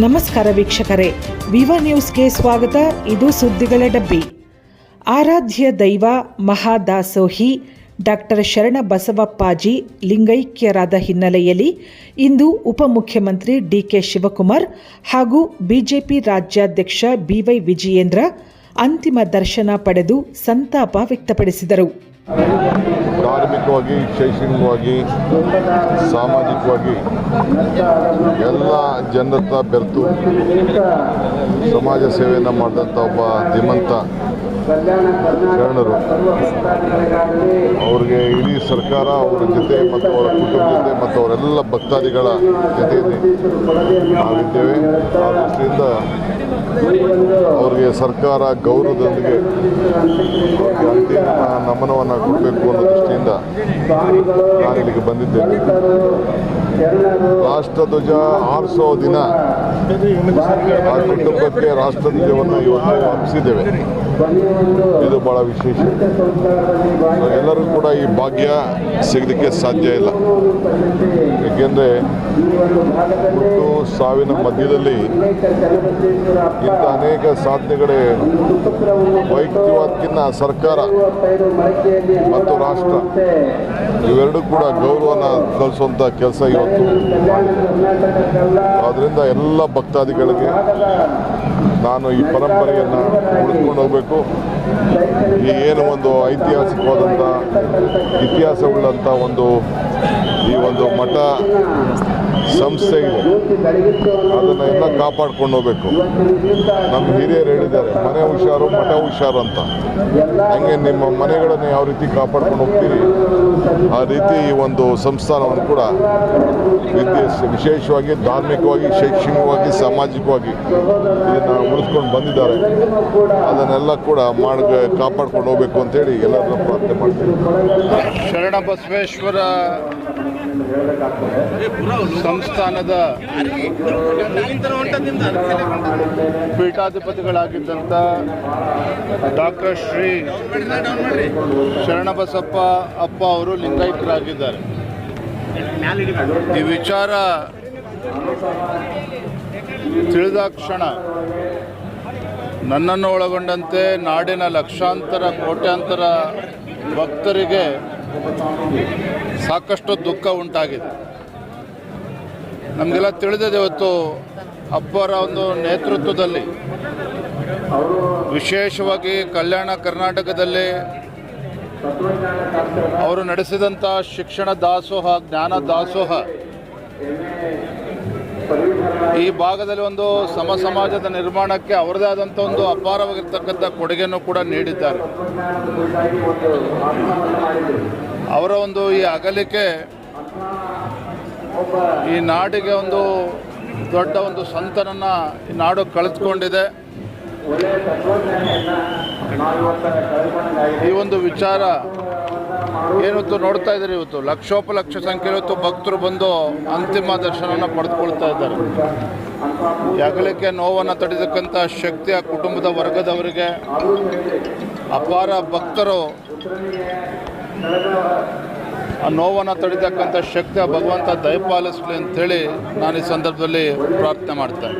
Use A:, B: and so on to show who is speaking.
A: ನಮಸ್ಕಾರ ವೀಕ್ಷಕರೇ. ವಿವ ನ್ಯೂಸ್ಗೆ ಸ್ವಾಗತ. ಇದು ಸುದ್ದಿಗಳ ಡಬ್ಬಿ. ಆರಾಧ್ಯ ದೈವ ಮಹಾದಾಸೋಹಿ ಡಾಕ್ಟರ್ ಶರಣ ಬಸವಪ್ಪಾಜಿ ಲಿಂಗೈಕ್ಯರಾದ ಹಿನ್ನೆಲೆಯಲ್ಲಿ ಇಂದು ಉಪಮುಖ್ಯಮಂತ್ರಿ ಡಿಕೆ ಶಿವಕುಮಾರ್ ಹಾಗೂ ಬಿಜೆಪಿ ರಾಜ್ಯಾಧ್ಯಕ್ಷ ಬಿವೈ ವಿಜಯೇಂದ್ರ ಅಂತಿಮ ದರ್ಶನ ಪಡೆದು ಸಂತಾಪ ವ್ಯಕ್ತಪಡಿಸಿದರು.
B: ಧಾರ್ಮಿಕವಾಗಿ ಶೈಕ್ಷಣಿಕವಾಗಿ, ಸಾಮಾಜಿಕವಾಗಿ ಎಲ್ಲ ಜನರತ್ರ ಬೆರೆತು ಸಮಾಜ ಸೇವೆಯನ್ನು ಮಾಡಿದಂಥ ಒಬ್ಬ ಧೀಮಂತ ಶರಣರು. ಅವ್ರಿಗೆ ಇಡೀ ಸರ್ಕಾರ ಅವರ ಜೊತೆ ಮತ್ತು ಅವರ ಕುಟುಂಬ ಜೊತೆ ಮತ್ತು ಅವರೆಲ್ಲ ಭಕ್ತಾದಿಗಳ ಜೊತೆಯಲ್ಲಿ ನಾವಿದ್ದೇವೆ. ಆ ದೃಷ್ಟಿಯಿಂದ ಅವ್ರಿಗೆ ಸರ್ಕಾರ ಗೌರವದೊಂದಿಗೆ ಅಂತಿಮ ನಮನವನ್ನು ಕೊಡಬೇಕು ಅನ್ನೋ ದೃಷ್ಟಿಯಿಂದ ನಾನು ಇಲ್ಲಿಗೆ ಬಂದಿದ್ದೇನೆ. ರಾಷ್ಟ್ರಧ್ವಜ ಆರಿಸೋ ದಿನ. ಆ ಕುಟುಂಬಕ್ಕೆ ರಾಷ್ಟ್ರಧ್ವಜವನ್ನು ಇವತ್ತು ಅರ್ಪಿಸಿದ್ದೇವೆ ಇದು ಬಹಳ ವಿಶೇಷ. ಎಲ್ಲರೂ ಕೂಡ ಈ ಭಾಗ್ಯ ಸಿಗಲಿಕ್ಕೆ ಸಾಧ್ಯ ಇಲ್ಲ. ಏಕೆಂದರೆ ಹುಟ್ಟು ಸಾವಿನ ಮಧ್ಯದಲ್ಲಿ ಇಂಥ ಅನೇಕ ಸಾಧನೆಗಳೇ ವೈಯಕ್ತಿಕವಾದಕ್ಕಿಂತ ಸರ್ಕಾರ ಮತ್ತು ರಾಷ್ಟ್ರ ಇವೆರಡೂ ಕೂಡ ಗೌರವನ ಸಲ್ಲಿಸುವಂತ ಕೆಲಸ ಇವತ್ತು. ಆದ್ದರಿಂದ ಎಲ್ಲ ಭಕ್ತಾದಿಗಳಿಗೆ ನಾನು ಈ ಪರಂಪರೆಯನ್ನು ಉಳಿಸ್ಕೊಂಡು ಹೋಗಬೇಕು. ಈ ಏನು ಒಂದು ಐತಿಹಾಸಿಕವಾದಂಥ ಇತಿಹಾಸವುಳ್ಳಂಥ ಒಂದು ಈ ಒಂದು ಮಠ ಸಂಸ್ಥೆ ಇದೆ ಅದನ್ನು ಎಲ್ಲ ಕಾಪಾಡ್ಕೊಂಡು ಹೋಗ್ಬೇಕು. ನಮ್ಮ ಹಿರಿಯರು ಹೇಳಿದ್ದಾರೆ, ಮನೆ ಹುಷಾರು, ಮಠ ಹುಷಾರು ಅಂತ. ಹಂಗೆ ನಿಮ್ಮ ಮನೆಗಳನ್ನು ಯಾವ ರೀತಿ ಕಾಪಾಡ್ಕೊಂಡು ಹೋಗ್ತೀರಿ? ಆ ರೀತಿ ಈ ಒಂದು ಸಂಸ್ಥಾನವನ್ನು ಕೂಡ ವಿದ್ಯೆ ವಿಶೇಷವಾಗಿ ಧಾರ್ಮಿಕವಾಗಿ, ಶೈಕ್ಷಣಿಕವಾಗಿ, ಸಾಮಾಜಿಕವಾಗಿ ಇದನ್ನು ಉಳಿಸ್ಕೊಂಡು ಬಂದಿದ್ದಾರೆ. ಅದನ್ನೆಲ್ಲ ಕೂಡ ಮಾಡ ಕಾಪಾಡ್ಕೊಂಡು ಹೋಗ್ಬೇಕು ಅಂತೇಳಿ ಎಲ್ಲರನ್ನ ಪ್ರಾರ್ಥನೆ ಮಾಡ್ತೀವಿ
C: ಶರಣ ಬಸವೇಶ್ವರ ಸಂಸ್ಥಾನದ ಪೀಠಾಧಿಪತಿಗಳಾಗಿದ್ದಂಥ ಡಾಕ್ಟರ್ ಶ್ರೀ ಶರಣಬಸಪ್ಪ ಅಪ್ಪ ಅವರು ಲಿಂಗೈಕ್ಯರಾಗಿದ್ದಾರೆ ಈ ವಿಚಾರ ತಿಳಿದಾಕ್ಷಣ ನನ್ನನ್ನು ಒಳಗೊಂಡಂತೆ ನಾಡಿನ ಲಕ್ಷಾಂತರ ಕೋಟ್ಯಾಂತರ ಭಕ್ತರಿಗೆ ಸಾಕಷ್ಟು ದುಃಖ ಉಂಟಾಗಿದೆ. ನಮಗೆಲ್ಲ ತಿಳಿದಿದೆ ಇವತ್ತು ಅಪ್ಪರ ಒಂದು ನೇತೃತ್ವದಲ್ಲಿ ವಿಶೇಷವಾಗಿ ಕಲ್ಯಾಣ ಕರ್ನಾಟಕದಲ್ಲಿ ಅವರು ನಡೆಸಿದಂಥ ಶಿಕ್ಷಣ ದಾಸೋಹ, ಜ್ಞಾನ ದಾಸೋಹ ಈ ಭಾಗದಲ್ಲಿ ಒಂದು ಸಮ ಸಮಾಜದ ನಿರ್ಮಾಣಕ್ಕೆ ಅವರದೇ ಆದಂಥ ಒಂದು ಅಪಾರವಾಗಿರ್ತಕ್ಕಂಥ ಕೊಡುಗೆಯನ್ನು ಕೂಡ ನೀಡಿದ್ದಾರೆ. ಅವರ ಒಂದು ಈ ಅಗಲಿಕೆ ಈ ನಾಡಿಗೆ ಒಂದು ದೊಡ್ಡ ಒಂದು ಸಂತನನ್ನು ಈ ನಾಡು ಕಳೆದುಕೊಂಡಿದೆ. ಈ ಒಂದು ವಿಚಾರ ಏನಿವತ್ತು ನೋಡ್ತಾ ಇದ್ದಾರೆ ಇವತ್ತು? ಲಕ್ಷೋಪಲಕ್ಷ ಸಂಖ್ಯೆಯಲ್ಲಿ ಇವತ್ತು ಭಕ್ತರು ಬಂದು ಅಂತಿಮ ದರ್ಶನವನ್ನು ಪಡೆದುಕೊಳ್ತಾ ಇದ್ದಾರೆ. ಹೆಗಲಿಕೆ ನೋವನ್ನು ತಡೆದಕ್ಕಂಥ ಶಕ್ತಿ ಆ ಕುಟುಂಬದ ವರ್ಗದವರಿಗೆ ಅಪಾರ ಭಕ್ತರು ಆ ನೋವನ್ನು ತಡಿತಕ್ಕಂಥ ಶಕ್ತಿ ಭಗವಂತ ದಯಪಾಲಿಸಲಿ ಅಂತೇಳಿ ನಾನು ಈ ಸಂದರ್ಭದಲ್ಲಿ ಪ್ರಾರ್ಥನೆ ಮಾಡ್ತೇನೆ.